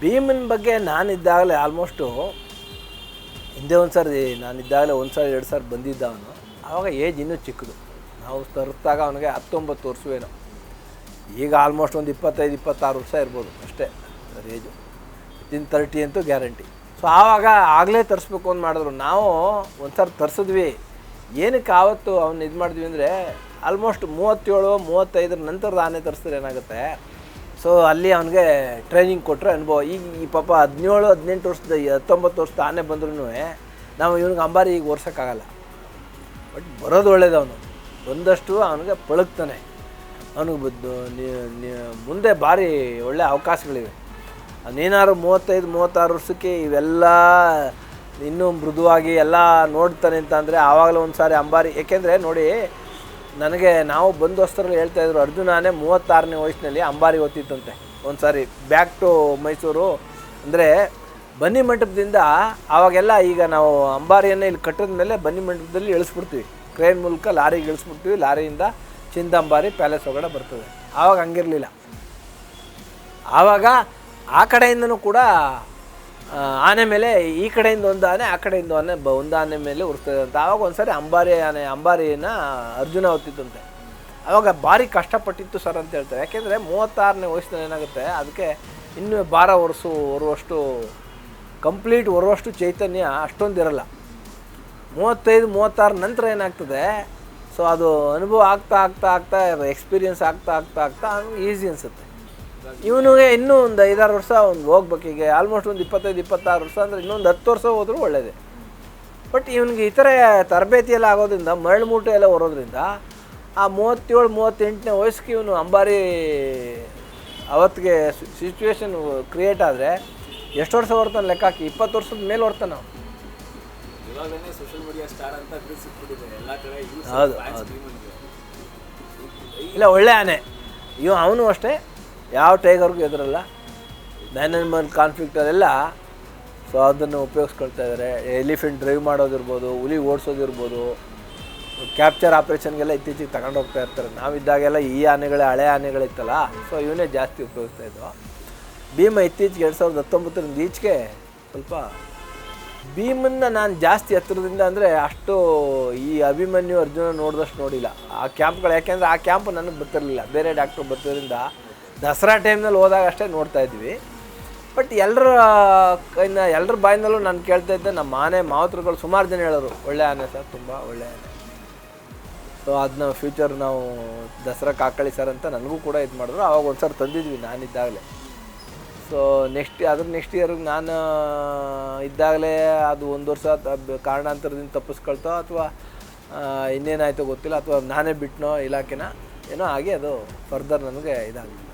ಭೀಮನ ಬಗ್ಗೆ ನಾನಿದ್ದಾಗಲೇ ಆಲ್ಮೋಸ್ಟು ಹಿಂದೆ ಒಂದು ಸಾರಿ, ನಾನಿದ್ದಾಗಲೇ ಒಂದು ಸಾರಿ, ಎರಡು ಸಾರಿ ಬಂದಿದ್ದ ಅವನು. ಆವಾಗ ಏಜ್ ಇನ್ನೂ ಚಿಕ್ಕದು. ನಾವು ತರಿಸ್ದಾಗ ಅವನಿಗೆ ಹತ್ತೊಂಬತ್ತು ವರ್ಷವೇನೋ. ಈಗ ಆಲ್ಮೋಸ್ಟ್ ಒಂದು ಇಪ್ಪತ್ತೈದು, ಇಪ್ಪತ್ತಾರು ವರ್ಷ ಇರ್ಬೋದು ಅಷ್ಟೇ ಅದರ ಏಜು ವಿತಿನ್ ತರ್ಟಿ ಅಂತೂ ಗ್ಯಾರಂಟಿ ಸೊ ಆವಾಗ ಆಗಲೇ ತರಿಸ್ಬೇಕು ಅಂತ ಮಾಡಿದ್ರು. ನಾವು ಒಂದು ಸಾರಿ ತರಿಸಿದ್ವಿ. ಏನಕ್ಕೆ ಆವತ್ತು ಅವ್ನು ಇದು ಮಾಡಿದ್ವಿ ಅಂದರೆ ಆಲ್ಮೋಸ್ಟ್ ಮೂವತ್ತೇಳು, ಮೂವತ್ತೈದರ ನಂತರದ ಆನೆ ತರಿಸಿದ್ರೆ ಏನಾಗುತ್ತೆ? ಸೊ ಅಲ್ಲಿ ಅವನಿಗೆ ಟ್ರೈನಿಂಗ್ ಕೊಟ್ಟರು ಅನುಭವ. ಈಗ ಈ ಪಾಪ ಹದಿನೇಳು, ಹದಿನೆಂಟು ವರ್ಷದ, ಹತ್ತೊಂಬತ್ತು ವರ್ಷದ ಆನೆ ಬಂದ್ರೂ ನಾವು ಇವನಿಗೆ ಅಂಬಾರಿ ಈಗ ಓರ್ಸೋಕ್ಕಾಗಲ್ಲ ಬಟ್ ಬರೋದು ಒಳ್ಳೇದು ಅವನು. ಬಂದಷ್ಟು ಅವನಿಗೆ ಪಳಗ್ತಾನೆ. ಅವನಿಗೆ ಬದ್ದು ಮುಂದೆ ಭಾರಿ ಒಳ್ಳೆ ಅವಕಾಶಗಳಿವೆ. ಅವನೇನಾದ್ರು ಮೂವತ್ತೈದು, ಮೂವತ್ತಾರು ವರ್ಷಕ್ಕೆ ಇವೆಲ್ಲ ಇನ್ನೂ ಮೃದುವಾಗಿ ಎಲ್ಲ ನೋಡ್ತಾನೆ ಅಂತ ಅಂದರೆ ಆವಾಗಲೂ ಒಂದು ಸಾರಿ ಅಂಬಾರಿ. ಏಕೆಂದರೆ ನೋಡಿ ನನಗೆ ನಾವು ಬಂದು ಹೊಸ್ತರಲ್ಲಿ ಹೇಳ್ತಾ ಇದ್ರು ಅರ್ಜುನಾನೇ ಮೂವತ್ತಾರನೇ ವಯಸ್ಸಿನಲ್ಲಿ ಅಂಬಾರಿ ಓದ್ತಿತ್ತಂತೆ ಒಂದು ಸಾರಿ ಬ್ಯಾಕ್ ಟು ಮೈಸೂರು ಅಂದರೆ ಬನ್ನಿ ಮಂಟಪದಿಂದ ಆವಾಗೆಲ್ಲ ಈಗ ನಾವು ಅಂಬಾರಿಯನ್ನು ಇಲ್ಲಿ ಕಟ್ಟಿದ ಮೇಲೆ ಬನ್ನಿ ಮಂಟಪದಲ್ಲಿ ಇಳಿಸ್ಬಿಡ್ತೀವಿ. ಕ್ರೇನ್ ಮೂಲಕ ಲಾರಿಗೆ ಇಳಿಸ್ಬಿಡ್ತೀವಿ. ಲಾರಿಯಿಂದ ಚಿಂದಂಬಾರಿ ಪ್ಯಾಲೇಸ್ ಒಳಗಡೆ ಬರ್ತದೆ. ಆವಾಗ ಹಂಗಿರಲಿಲ್ಲ. ಆವಾಗ ಆ ಕಡೆಯಿಂದನೂ ಕೂಡ ಆನೆ ಮೇಲೆ ಈ ಕಡೆಯಿಂದ ಒಂದು ಆನೆ, ಆ ಕಡೆಯಿಂದ ಆನೆ, ಬ, ಒಂದು ಆನೆ ಮೇಲೆ ಉರ್ತದೆ ಅಂತ. ಆವಾಗ ಒಂದ್ಸರಿ ಅಂಬಾರಿ ಆನೆ ಅಂಬಾರಿನ ಅರ್ಜುನ ಹೊತ್ತಿತ್ತಂತೆ ಆವಾಗ ಭಾರಿ ಕಷ್ಟಪಟ್ಟಿತ್ತು ಸರ್ ಅಂತ ಹೇಳ್ತಾರೆ. ಯಾಕೆಂದರೆ ಮೂವತ್ತಾರನೇ ವಯಸ್ಸಿನಲ್ಲಿ ಏನಾಗುತ್ತೆ, ಅದಕ್ಕೆ ಇನ್ನೂ ಭಾರ ವರ್ಷು ಹೊರುವಷ್ಟು ಕಂಪ್ಲೀಟ್ ಹೊರುವಷ್ಟು ಚೈತನ್ಯ ಅಷ್ಟೊಂದು ಇರಲ್ಲ ಮೂವತ್ತೈದು, ಮೂವತ್ತಾರು ನಂತರ ಏನಾಗ್ತದೆ, ಸೊ ಅದು ಅನುಭವ ಆಗ್ತಾ ಆಗ್ತಾ ಆಗ್ತಾ ಎಕ್ಸ್ಪೀರಿಯನ್ಸ್ ಆಗ್ತಾ ಆಗ್ತಾ ಆಗ್ತಾ ಈಸಿ ಅನಿಸುತ್ತೆ. ಇವನಿಗೆ ಇನ್ನೂ ಒಂದು ಐದಾರು ವರ್ಷ ಒಂದು ಹೋಗ್ಬೇಕು. ಈಗ ಆಲ್ಮೋಸ್ಟ್ ಒಂದು ಇಪ್ಪತ್ತೈದು ಇಪ್ಪತ್ತಾರು ವರ್ಷ ಅಂದರೆ ಇನ್ನೊಂದು ಹತ್ತು ವರ್ಷ ಹೋದರೂ ಒಳ್ಳೆಯದೇ ಬಟ್ ಇವನಿಗೆ ಈ ಥರ ತರಬೇತಿ ಎಲ್ಲ ಆಗೋದ್ರಿಂದ ಮರಳು ಮೂಟೆ ಎಲ್ಲ ಹೊರೋದ್ರಿಂದ ಆ ಮೂವತ್ತೇಳು ಮೂವತ್ತೆಂಟನೇ ವಯಸ್ಸಿಗೆ ಇವನು ಅಂಬಾರಿ ಅವತ್ತಿಗೆ ಸಿಚುವೇಶನ್ ಕ್ರಿಯೇಟ್ ಆದರೆ ಎಷ್ಟು ವರ್ಷ ಹೊರ್ತಾನೆ ಲೆಕ್ಕ ಹಾಕಿ? ಇಪ್ಪತ್ತು ವರ್ಷದ ಮೇಲೆ ಹೊರ್ತಾನೆ ನಾವು ಹೌದು, ಹೌದು. ಇಲ್ಲ ಒಳ್ಳೆ ಆನೆ. ಇವ ಅವನು ಅಷ್ಟೇ. ಯಾವ ಟೈಗರ್ಗೂ ಎದುರಲ್ಲ. ಮ್ಯಾನ್ ಕಾನ್ಫ್ಲಿಕ್ಟ್ ಅದೆಲ್ಲ ಸೊ ಅದನ್ನು ಉಪಯೋಗಿಸ್ಕೊಳ್ತಾ ಇದ್ದಾರೆ ಎಲಿಫೆಂಟ್ ಡ್ರೈವ್ ಮಾಡೋದಿರ್ಬೋದು, ಹುಲಿ ಓಡಿಸೋದಿರ್ಬೋದು ಕ್ಯಾಪ್ಚರ್ ಆಪ್ರೇಷನ್ಗೆಲ್ಲ ಇತ್ತೀಚೆಗೆ ತಗೊಂಡು ಹೋಗ್ತಾ ಇರ್ತಾರೆ. ನಾವಿದ್ದಾಗೆಲ್ಲ ಈ ಆನೆಗಳೇ, ಹಳೆ ಆನೆಗಳಿತ್ತಲ್ಲ ಸೊ ಇವನ್ನೇ ಜಾಸ್ತಿ ಉಪಯೋಗಿಸ್ತಾ ಇದ್ವು. ಭೀಮ ಇತ್ತೀಚೆಗೆ ಎರಡು ಸಾವಿರದ ಹತ್ತೊಂಬತ್ತರಿಂದ ಈಚೆಗೆ ಸ್ವಲ್ಪ ಭೀಮನ್ನ ನಾನು ಜಾಸ್ತಿ ಹತ್ತಿರದಿಂದ ಅಂದರೆ ಅಷ್ಟು ಈ ಅಭಿಮನ್ಯು ಅರ್ಜುನ ನೋಡಿದಷ್ಟು ನೋಡಿಲ್ಲ. ಆ ಕ್ಯಾಂಪ್ಗಳು ಯಾಕೆಂದರೆ ಆ ಕ್ಯಾಂಪ್ ನನಗೆ ಬರ್ತಿರಲಿಲ್ಲ. ಬೇರೆ ಡಾಕ್ಟ್ರು ಬರ್ತಿರೋದ್ರಿಂದ ದಸರಾ ಟೈಮ್ನಲ್ಲಿ ಹೋದಾಗ ಅಷ್ಟೇ ನೋಡ್ತಾ ಇದ್ವಿ. ಬಟ್ ಎಲ್ಲರ ಕೈನ ಎಲ್ಲರ ಬಾಯಿಂದಲೂ ನಾನು ಕೇಳ್ತಾ ಇದ್ದೆ, ನಮ್ಮ ಆನೆ ಮಾವತ್ರಗಳು ಸುಮಾರು ಜನ ಹೇಳೋರು, ಒಳ್ಳೆ ಆನೆ ಸರ್, ತುಂಬ ಒಳ್ಳೆ ಆನೆ. ಸೊ ಅದನ್ನ ಫ್ಯೂಚರ್ ನಾವು ದಸರಾ ಕಾಕಳಿ ಸರ್ ಅಂತ ನನಗೂ ಕೂಡ ಇದು ಮಾಡಿದ್ರು. ಅವಾಗ ಒಂದು ಸರ್ ತಂದಿದ್ವಿ ನಾನಿದ್ದಾಗಲೇ. ಸೊ ನೆಕ್ಸ್ಟ್ ಅದ್ರ ನೆಕ್ಸ್ಟ್ ಇಯರ್ಗೆ ನಾನು, ಇದ್ದಾಗಲೇ ಅದು ಒಂದು ವರ್ಷ ಕಾರಣಾಂತರದಿಂದ ತಪ್ಪಿಸ್ಕೊಳ್ತೋ ಅಥವಾ ಇನ್ನೇನಾಯಿತೋ ಗೊತ್ತಿಲ್ಲ, ಅಥವಾ ನಾನೇ ಬಿಟ್ಟನೋ ಇಲಾಖೆನ, ಏನೋ ಆಗಿ ಅದು ಫರ್ದರ್ ನನಗೆ ಇದಾಗಲಿಲ್ಲ.